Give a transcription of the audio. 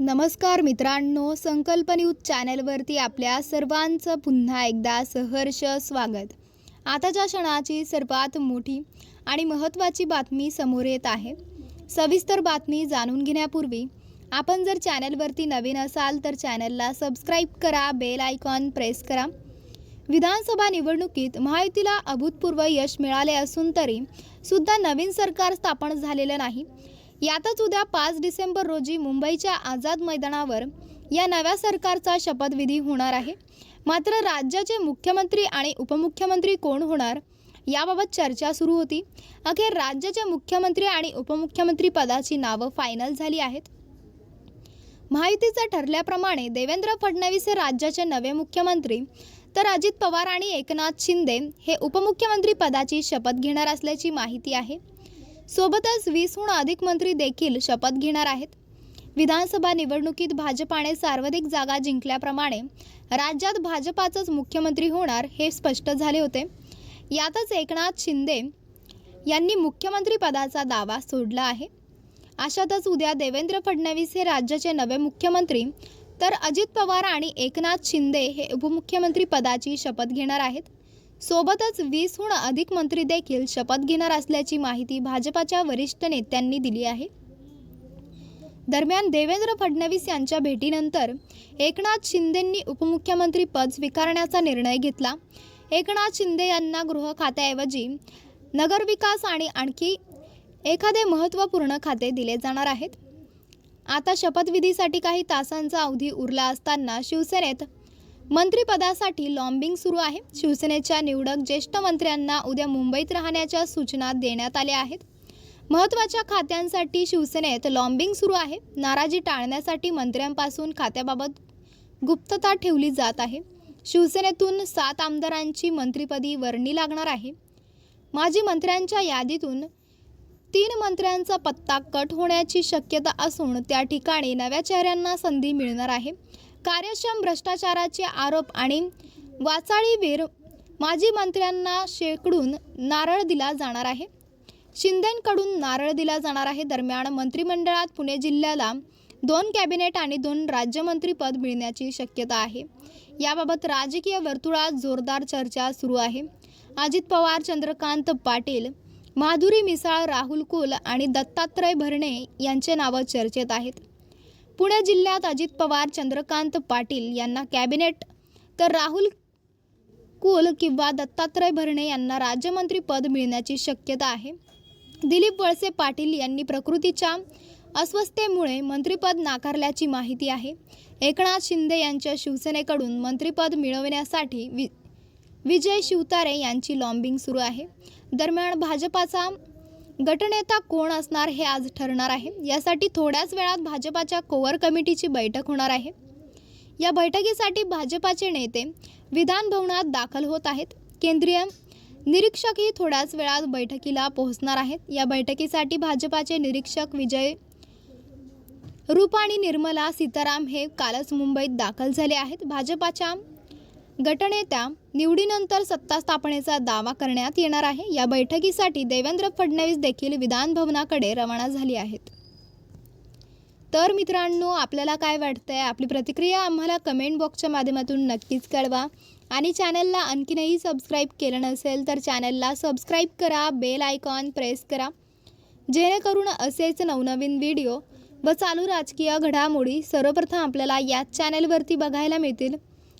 नमस्कार मित्रांनो संकल्प न्यूज चॅनलवरती आपल्या सर्वांचं पुन्हा एकदा सहर्ष स्वागत. आताच्या क्षणाची सर्वात मोठी आणि महत्त्वाची बातमी समोर येत आहे. सविस्तर बातमी जाणून घेण्यापूर्वी आपण जर चॅनलवरती नवीन असाल तर चॅनलला सबस्क्राईब करा बेल आयकॉन प्रेस करा. विधानसभा निवडणुकीत महायुतीला अभूतपूर्व यश मिळाले असून तरी सुद्धा नवीन सरकार स्थापन झालेलं नाही. यातच उद्या पाच डिसेंबर रोजी मुंबईच्या आझाद मैदानावर या नव्या सरकारचा शपथविधी होणार आहे. मात्र राज्याचे मुख्यमंत्री आणि उपमुख्यमंत्री कोण होणार याबाबत चर्चा सुरू होती. अखेर राज्याचे मुख्यमंत्री आणि उपमुख्यमंत्री पदाची नावं फायनल झाली आहेत. महायुतीचं ठरल्याप्रमाणे देवेंद्र फडणवीस हे राज्याचे नवे मुख्यमंत्री तर अजित पवार आणि एकनाथ शिंदे हे उपमुख्यमंत्री पदाची शपथ घेणार असल्याची माहिती आहे. सोबतच वीसहून अधिक मंत्री देखील शपथ घेणार आहेत. विधानसभा निवडणुकीत भाजपाने सर्वाधिक जागा जिंकल्याप्रमाणे राज्यात भाजपाचाच मुख्यमंत्री होणार हे स्पष्ट झाले होते. यातच एकनाथ शिंदे यांनी मुख्यमंत्री पदाचा दावा सोडला आहे. अशातच उद्या देवेंद्र फडणवीस हे राज्याचे नवे मुख्यमंत्री तर अजित पवार आणि एकनाथ शिंदे हे उपमुख्यमंत्री पदाची शपथ घेणार आहेत. सोबतच वीसहून अधिक मंत्री देखील शपथ घेणार असल्याची माहिती भाजपाच्या वरिष्ठ नेत्यांनी दिली आहे. दरम्यान देवेंद्र फडणवीस यांच्या भेटीनंतर एकनाथ शिंदेंनी उपमुख्यमंत्री पद स्वीकारण्याचा निर्णय घेतला. एकनाथ शिंदे यांना गृह खात्याऐवजी नगरविकास आणि आणखी एखादे महत्त्वपूर्ण खाते दिले जाणार आहेत. आता शपथविधीसाठी काही तासांचा अवधी उरला असताना शिवसेनेत मंत्रिपदासाठी लॉम्बिंग सुरू आहे. शिवसेनेच्या निवडक ज्येष्ठ मंत्र्यांना उद्या मुंबईत राहण्याच्या सूचना देण्यात आल्या आहेत. महत्त्वाच्या खात्यांसाठी शिवसेनेत लॉम्बिंग सुरू आहे. नाराजी टाळण्यासाठी मंत्र्यांपासून खात्याबाबत गुप्तता ठेवली जात आहे. शिवसेनेतून सात आमदारांची मंत्रिपदी वर्णी लागणार आहे. माजी मंत्र्यांच्या यादीतून तीन मंत्र्यांचा पत्ता कट होण्याची शक्यता असून त्या ठिकाणी नव्या चेहऱ्यांना संधी मिळणार आहे. कार्यक्षम भ्रष्टाचाराचे आरोप आणि वाचाळीवीर माजी मंत्र्यांना शेकडून नारळ दिला जाणार आहे. शिंदेंकडून नारळ दिला जाणार आहे. दरम्यान मंत्रिमंडळात पुणे जिल्ह्याला दोन कॅबिनेट आणि दोन राज्यमंत्रीपद मिळण्याची शक्यता आहे. याबाबत राजकीय वर्तुळात जोरदार चर्चा सुरू आहे. अजित पवार चंद्रकांत पाटील माधुरी मिसाळ राहुल कुल आणि दत्तात्रय भरणे यांचे नावं चर्चेत आहेत. पुणे जिल्ह्यात अजित पवार चंद्रकांत पाटील यांना कॅबिनेट. तर राहुल कुल किंवा दत्तात्रय भरणे यांना राज्यमंत्री पद मिळण्याची शक्यता आहे. दिलीप वळसे पाटील यांनी प्रकृतीच्या अस्वस्थतेमुळे मंत्रिपद नाकारल्याची माहिती आहे. एकनाथ शिंदे यांच्या शिवसेनेकडून मंत्रिपद मिळवण्यासाठी वि विजय शिवतारे यांची लॉम्बिंग सुरू आहे. दरम्यान भाजपाचा गटनेता कोण असणार हे आज ठरणार आहे. यासाठी थोड्याच वेळात भाजपाच्या कोअर कमिटीची बैठक होणार आहे. या बैठकीसाठी भाजपाचे नेते विधानभवनात दाखल होत आहेत. केंद्रीय निरीक्षकही थोड्याच वेळात बैठकीला पोहोचणार आहेत. या बैठकीसाठी भाजपाचे निरीक्षक विजय रूप आणि निर्मला सीताराम हे कालच मुंबईत दाखल झाले आहेत. भाजपाच्या गटनेत्या निवडीनंतर सत्ता स्थापनेचा दावा करण्यात येणार आहे. या बैठकीसाठी देवेंद्र फडणवीस देखील विधान भवनाकडे रवाना झाली आहेत. तर मित्रांनो आपल्याला काय वाटतंय? आपली प्रतिक्रिया आम्हाला कमेंट बॉक्सच्या माध्यमातून नक्कीच कळवा. आणि चॅनलला आणखीनही सबस्क्राईब केलं नसेल तर चॅनलला सबस्क्राईब करा बेल आयकॉन प्रेस करा. जेणेकरून असेच नवनवीन व्हिडिओ व चालू राजकीय घडामोडी सर्वप्रथम आपल्याला याच चॅनलवरती बघायला मिळतील.